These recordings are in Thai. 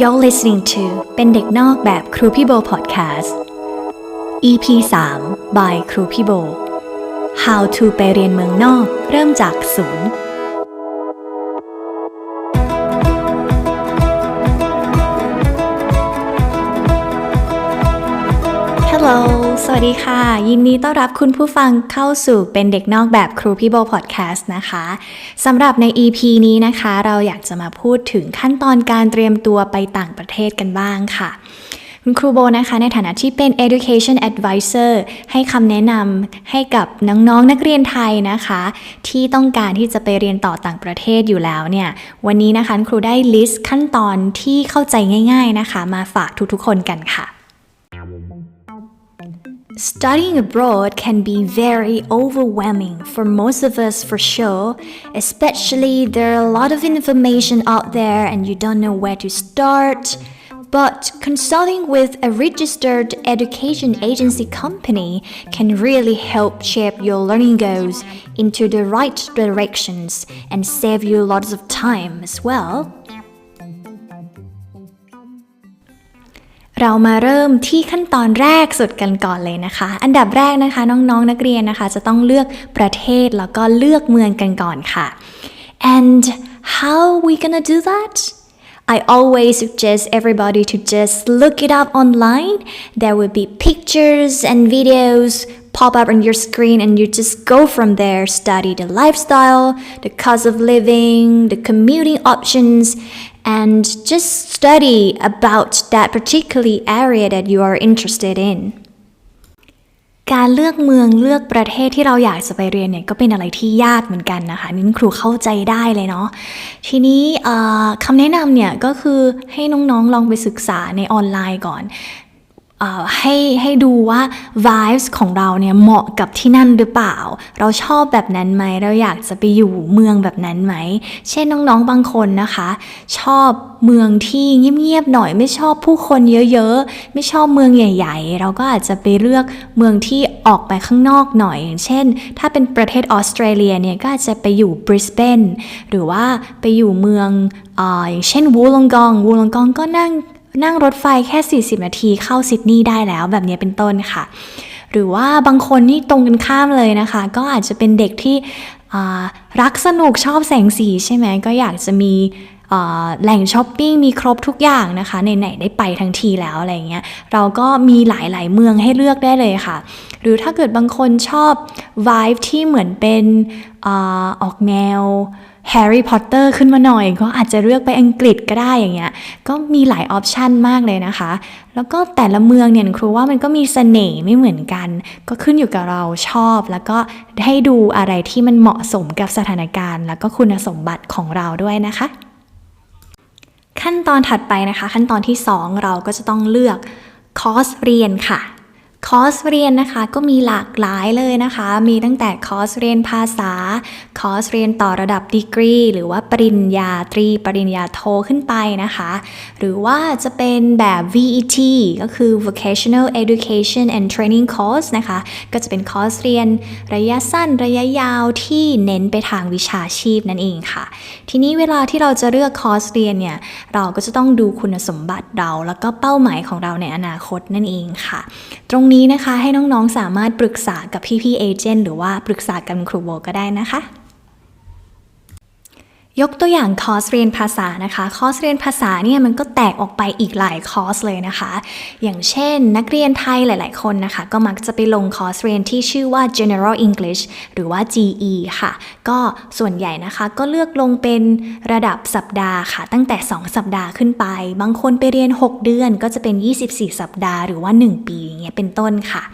You're listening to เป็นเด็กนอกแบบครูพี่โบ Podcast EP 3 by ครูพี่โบ How to ไปเรียนเมืองนอก เริ่มจากศูนย์ Hello สวัสดีค่ะ ยินดีต้อนรับคุณผู้ฟังเข้าสู่เป็นเด็กนอกแบบครูพี่โบ Podcast นะคะสำหรับใน EP นี้นะคะ เราอยากจะมาพูดถึงขั้นตอนการเตรียมตัวไปต่างประเทศกันบ้างค่ะ คุณครูโบนะคะในฐานะที่เป็น education advisor ให้คำแนะนำให้กับน้องๆนนักเรียนไทยนะคะ ที่ต้องการที่จะไปเรียนต่อต่างประเทศอยู่แล้วเนี่ย วันนี้นะคะคุณครูได้ list ขั้นตอนที่เข้าใจง่าย ๆนะคะ มาฝากทุกๆคนกันค่ะ Studying abroad can be very overwhelming for most of us for sure, especially there are a lot of information out there and you don't know where to start. But consulting with a registered education agency company can really help shape your learning goals into the right directions and save you lots of time as well. เรามาเริ่มที่ขั้นตอนแรกสุดกันก่อนเลยนะคะ อันดับแรกนะคะน้องๆนนักเรียนนะคะ จะต้องเลือกประเทศแล้วก็เลือกเมืองกันก่อนค่ะ and how we gonna do that I always suggest everybody to just look it up online. There will be pictures and videos pop up on your screen, and you just go from there. Study the lifestyle, the cost of living, the commuting options, and just study about that particular area that you are interested in. การเลือกเมืองเลือกประเทศที่เราอยากจะไปเรียนเนี่ยก็เป็นอะไรที่ยากเหมือนกันนะคะนี่ครูเข้าใจได้เลยเนาะทีนี้คำแนะนำเนี่ยก็คือให้น้องๆลองไปศึกษาในออนไลน์ก่อน ให้ให้ดูว่า vibes ของเราเนี่ยเหมาะกับที่นั่นหรือเปล่า เราชอบแบบนั้นไหม เราอยากจะไปอยู่เมืองแบบนั้นไหม เช่นน้องๆบางคนนะคะ ชอบเมืองที่เงียบๆหน่อยไม่ชอบผู้คนเยอะๆ ไม่ชอบเมืองใหญ่ ๆ เราก็อาจจะไปเลือกเมืองที่ออกไปข้างนอกหน่อย อย่างเช่น ถ้าเป็นประเทศออสเตรเลียเนี่ยก็อาจจะไปอยู่บริสเบนหรือว่าไปอยู่เมืองอย่างเช่นวูลองกองวูลองกองก็นั่ง นั่งรถไฟแค่ 40 นาทีเข้าซิดนีย์ได้แล้วแบบนี้เป็นต้นค่ะ หรือว่าบางคนนี่ตรงกันข้ามเลยนะคะ ก็อาจจะเป็นเด็กที่รักสนุกชอบแสงสีใช่ไหมก็อยากจะมีแหล่งช้อปปิ้งมีครบทุกอย่างนะคะไหนๆได้ไปทั้งทีแล้วอะไรเงี้ยเราก็มีหลายๆเมืองให้เลือกได้เลยค่ะ หรือถ้าเกิดบางคนชอบ vibe ที่เหมือนเป็นอออกแนว แฮร์รี่พอตเตอร์ขึ้นมาหน่อย ก็อาจจะเลือกไปอังกฤษก็ได้อย่างเงี้ย ก็มีหลายออปชันมากเลยนะคะ แล้วก็แต่ละเมืองเนี่ยครูว่ามันก็มีเสน่ห์ไม่เหมือนกัน ก็ขึ้นอยู่กับเราชอบ แล้วก็ให้ดูอะไรที่มันเหมาะสมกับสถานการณ์ แล้วก็คุณสมบัติของเราด้วยนะคะ ขั้นตอนถัดไปนะคะ ขั้นตอนที่ 2 เราก็จะต้องเลือกคอร์สเรียนค่ะ คอร์สเรียนนะคะก็มีหลากหลายเลยนะคะ มีตั้งแต่คอร์สเรียนภาษา คอร์สเรียนต่อระดับดีกรี หรือว่าปริญญาตรี ปริญญาโทขึ้นไปนะคะ หรือว่าจะเป็นแบบ VET ก็คือ Vocational Education and Training Course นะคะ ก็จะเป็นคอร์สเรียนระยะสั้นระยะยาวที่เน้นไปทางวิชาชีพนั่นเองค่ะ ทีนี้เวลาที่เราจะเลือกคอร์สเรียนเนี่ย เราก็จะต้องดูคุณสมบัติเรา แล้วก็เป้าหมายของเราในอนาคตนั่นเองค่ะ ตรงนี้นะคะให้น้องๆสามารถปรึกษากับพี่ๆเอเจนต์หรือว่าปรึกษากับครูโบก็ได้นะคะ ยกตัวอย่างคอร์สเรียนภาษานะคะ คอร์สเรียนภาษาเนี่ยมันก็แตกออกไปอีกหลายคอร์สเลยนะคะ อย่างเช่น นักเรียนไทยหลาย ๆ คนนะคะ ก็มักจะไปลงคอร์สเรียนที่ชื่อว่า General English หรือว่า GE ค่ะ ก็ส่วนใหญ่นะคะก็เลือกลงเป็นระดับสัปดาห์ค่ะ ตั้งแต่ 2 สัปดาห์ขึ้นไป บางคนไปเรียน 6 เดือนก็จะเป็น 24 สัปดาห์หรือว่า 1 ปีอย่างเงี้ยเป็นต้นค่ะ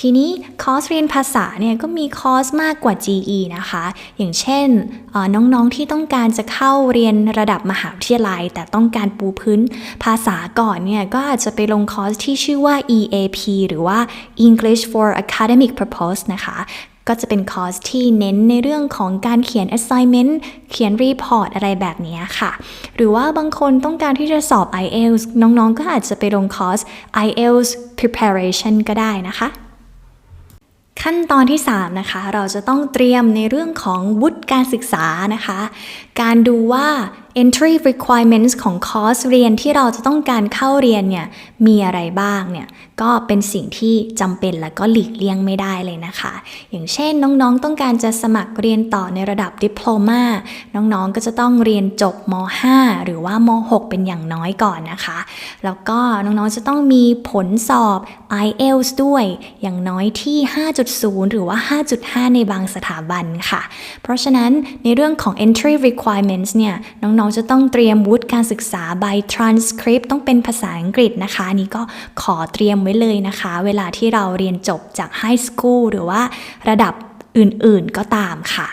ทีนี้คอร์สเรียนภาษาเนี่ยก็มีคอร์สมากกว่า GE นะคะ อย่างเช่นน้องๆที่ต้องการจะเข้าเรียนระดับมหาวิทยาลัย แต่ต้องการปูพื้นภาษาก่อนเนี่ยก็อาจจะไปลงคอร์สที่ชื่อว่า EAP หรือว่า English for Academic Purpose นะคะก็จะเป็นคอร์สที่เน้นในเรื่องของการเขียน assignment เขียน report อะไรแบบนี้ค่ะ หรือว่าบางคนต้องการที่จะสอบ IELTS น้องๆ ก็อาจจะไปลงคอร์ส IELTS preparation ก็ได้นะคะ ขั้นตอนที่ 3 นะคะ เราจะต้องเตรียมในเรื่องของวุฒิการศึกษานะคะ การดูว่า entry requirements ของคอร์สเรียนที่เราจะต้องการเข้าเรียนเนี่ยมีอะไรบ้างเนี่ยก็เป็นสิ่งที่จำเป็นและก็หลีกเลี่ยงไม่ได้เลยนะคะ อย่างเช่นน้องๆต้องการจะสมัครเรียนต่อในระดับดิปโลมาน้องๆก็จะต้องเรียนจบม .5 หรือว่าม .6 เป็นอย่างน้อยก่อนนะคะ แล้วก็น้องๆจะต้องมีผลสอบ IELTS ด้วยอย่างน้อยที่ 5.0 หรือว่า 5.5 ในบางสถาบันค่ะ เพราะฉะนั้นในเรื่องของ entry requirements เนี่ยน้องๆจะต้องเตรียมวุฒิการศึกษาใบ transcript ต้องเป็นภาษาอังกฤษนะคะนี้ก็ขอเตรียมไว้เลยนะคะ เวลาที่เราเรียนจบจากไฮสคูลหรือว่าระดับอื่นๆก็ตามค่ะ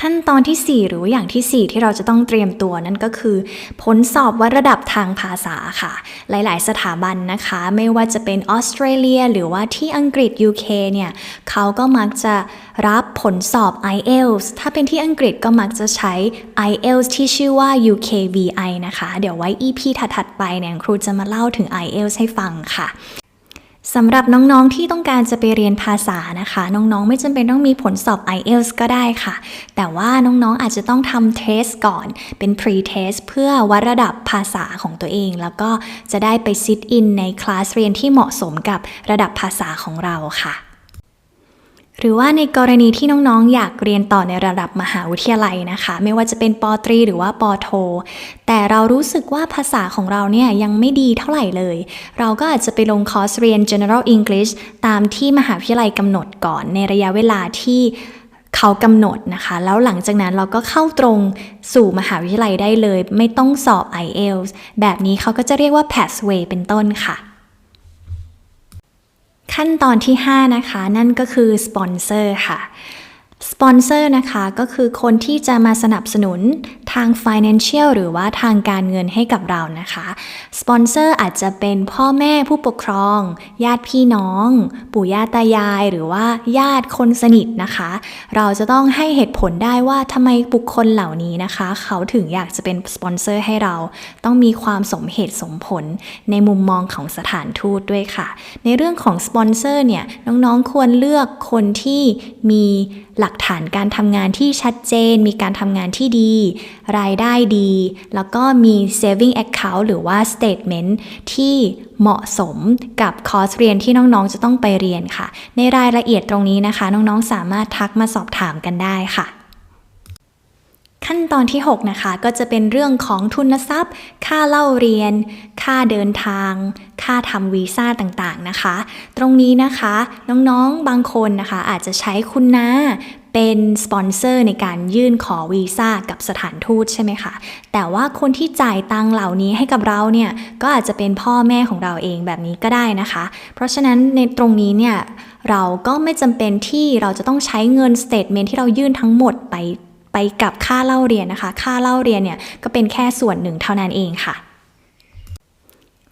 ขั้นตอนที่ 4 หรือว่าอย่างที่ 4 ที่เราจะต้องเตรียมตัวนั่นก็คือ ผลสอบวัดระดับทางภาษาค่ะ หลาย ๆ สถาบันนะคะ ไม่ว่าจะเป็นออสเตรเลีย หรือว่าที่อังกฤษ UK เนี่ยเขาก็มักจะรับผลสอบ IELTS ถ้าเป็นที่อังกฤษก็มักจะใช้ IELTS ที่ชื่อว่า UKVI นะคะ เดี๋ยวไว้ EP ถัด ๆ ไปเนี่ยครูจะมาเล่าถึง IELTS ให้ฟังค่ะ สำหรับน้องๆที่ต้องการจะไปเรียนภาษานะคะ น้องๆไม่จำเป็นต้องมีผลสอบ IELTS ก็ได้ค่ะ แต่ว่าน้องๆอาจจะต้องทำเทสก่อนเป็น pre-test เพื่อวัดระดับภาษาของตัวเอง แล้วก็จะได้ไป sit in ในคลาสเรียนที่เหมาะสมกับระดับภาษาของเราค่ะ หรือว่าในกรณีที่น้องๆ อยากเรียนต่อในระดับมหาวิทยาลัยนะคะ ไม่ว่าจะเป็นปตรีหรือว่าปโท แต่เรารู้สึกว่าภาษาของเราเนี่ยยังไม่ดีเท่าไหร่เลย เราก็อาจจะไปลงคอร์สเรียน General English ตามที่มหาวิทยาลัยกำหนดก่อนในระยะเวลาที่เขากำหนดนะคะ แล้วหลังจากนั้นเราก็เข้าตรงสู่มหาวิทยาลัยได้เลย ไม่ต้องสอบ IELTS แบบนี้เขาก็จะเรียกว่า pathway เป็นต้นค่ะ ขั้นตอนที่ 5 นะคะ นั่นก็คือสปอนเซอร์ค่ะ สปอนเซอร์นะคะก็คือคนที่จะมาสนับสนุนทาง financial หรือว่าทางการเงินให้กับเรานะคะสปอนเซอร์อาจจะเป็นพ่อแม่ผู้ปกครอง ญาติพี่น้อง ปู่ย่าตายาย หรือว่าญาติคนสนิทนะคะ เราจะต้องให้เหตุผลได้ว่าทำไมบุคคลเหล่านี้นะคะ เขาถึงอยากจะเป็นสปอนเซอร์ให้เรา ต้องมีความสมเหตุสมผลในมุมมองของสถานทูตด้วยค่ะ ในเรื่องของสปอนเซอร์เนี่ยน้องๆควรเลือกคนที่มีหลักฐานการทำงานที่ชัดเจน มีการทำงานที่ดี รายได้ดี แล้วก็มี saving account หรือว่า statement ที่เหมาะสมกับคอร์สเรียนที่น้องๆ จะต้องไปเรียนค่ะ ในรายละเอียดตรงนี้นะคะ น้องๆ สามารถทักมาสอบถามกันได้ค่ะ ขั้นตอนที่ 6 นะคะ ก็จะเป็นเรื่องของทุนทรัพย์ ค่าเล่าเรียน ค่าเดินทาง ค่าทำวีซ่าต่างๆนะคะ ตรงนี้นะคะน้องๆบางคนนะคะ อาจจะใช้คุณนาเป็นสปอนเซอร์ในการยื่นขอวีซ่ากับสถานทูตใช่ไหมคะ แต่ว่าคนที่จ่ายตังเหล่านี้ให้กับเราเนี่ย ก็อาจจะเป็นพ่อแม่ของเราเองแบบนี้ก็ได้นะคะ เพราะฉะนั้นในตรงนี้เนี่ย เราก็ไม่จำเป็นที่เราจะต้องใช้เงินสเตทเมนที่เรายื่นทั้งหมดไป ไปกับค่าเล่าเรียนนะคะ ค่าเล่าเรียนเนี่ยก็เป็นแค่ส่วนหนึ่งเท่านั้นเองค่ะ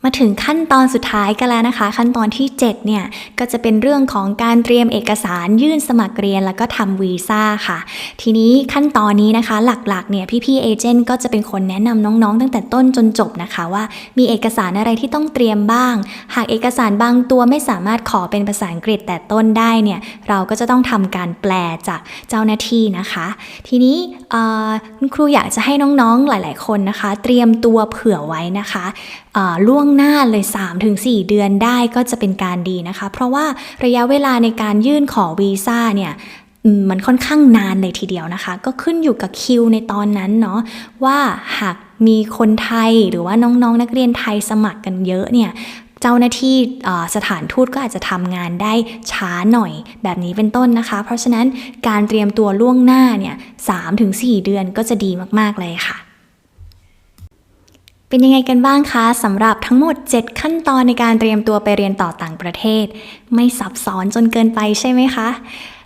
มาถึงขั้นตอนสุดท้ายกันแล้วนะคะ ขั้นตอนที่ 7 เนี่ย ก็จะเป็นเรื่องของการเตรียมเอกสารยื่นสมัครเรียน แล้วก็ทำวีซ่าค่ะ ทีนี้ขั้นตอนนี้นะคะ หลักๆ เนี่ยพี่ๆเอเจนต์ก็จะเป็นคนแนะนำน้องๆ ตั้งแต่ต้นจนจบนะคะว่ามีเอกสารอะไรที่ต้องเตรียมบ้าง หากเอกสารบางตัวไม่สามารถขอเป็นภาษาอังกฤษแต่ต้นได้เนี่ยเราก็จะต้องทำการแปลจากเจ้าหน้าที่นะคะ ทีนี้คุณครูอยากจะให้น้องๆหลาย ๆ คนนะคะ เตรียมตัวเผื่อไว้นะคะล่วงหน้าเลย 3-4 เดือนได้ก็จะเป็นการดีนะคะ เพราะว่าระยะเวลาในการยื่นขอวีซ่าเนี่ยมันค่อนข้างนานเลยทีเดียวนะคะ ก็ขึ้นอยู่กับคิวในตอนนั้นเนาะว่าหากมีคนไทยหรือว่าน้องๆนนักเรียนไทยสมัครกันเยอะเนี่ยเจ้าหน้าที่สถานทูตก็อาจจะทำงานได้ช้าหน่อยแบบนี้เป็นต้นนะคะ เพราะฉะนั้นการเตรียมตัวล่วงหน้าเนี่ย3-4เดือนก็จะดีมาก ๆ เลยค่ะ เป็นยังไงกันบ้างคะสำหรับทั้งหมด 7 ขั้นตอนในการเตรียมตัวไปเรียนต่อต่างประเทศ ไม่ซับซ้อนจนเกินไปใช่ไหมคะ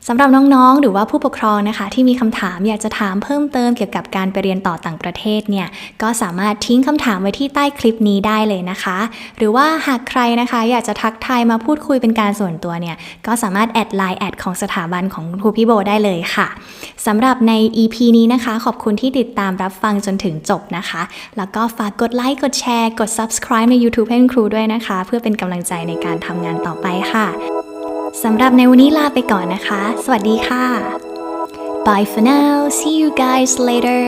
สำหรับน้องๆ หรือว่าผู้ปกครองนะคะ ที่มีคำถามอยากจะถามเพิ่มเติมเกี่ยวกับการไปเรียนต่อต่างประเทศเนี่ยก็สามารถทิ้งคำถามไว้ที่ใต้คลิปนี้ได้เลยนะคะ หรือว่าหากใครนะคะอยากจะทักทายมาพูดคุยเป็นการส่วนตัวเนี่ยก็สามารถแอดไลน์แอดของสถาบันของครูพี่โบได้เลยค่ะสำหรับใน EP นี้นะคะ ขอบคุณที่ติดตามรับฟังจนถึงจบนะคะ แล้วก็ฝากกดไลค์กดแชร์กด subscribe ใน YouTube ให้คุณครูด้วยนะคะ เพื่อเป็นกำลังใจในการทำงานต่อไปค่ะ สำหรับในวันนี้ลาไปก่อนนะคะ สวัสดีค่ะ Bye for now see you guys later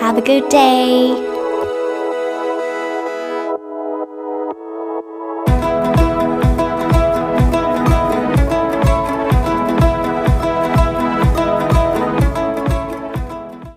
have a good day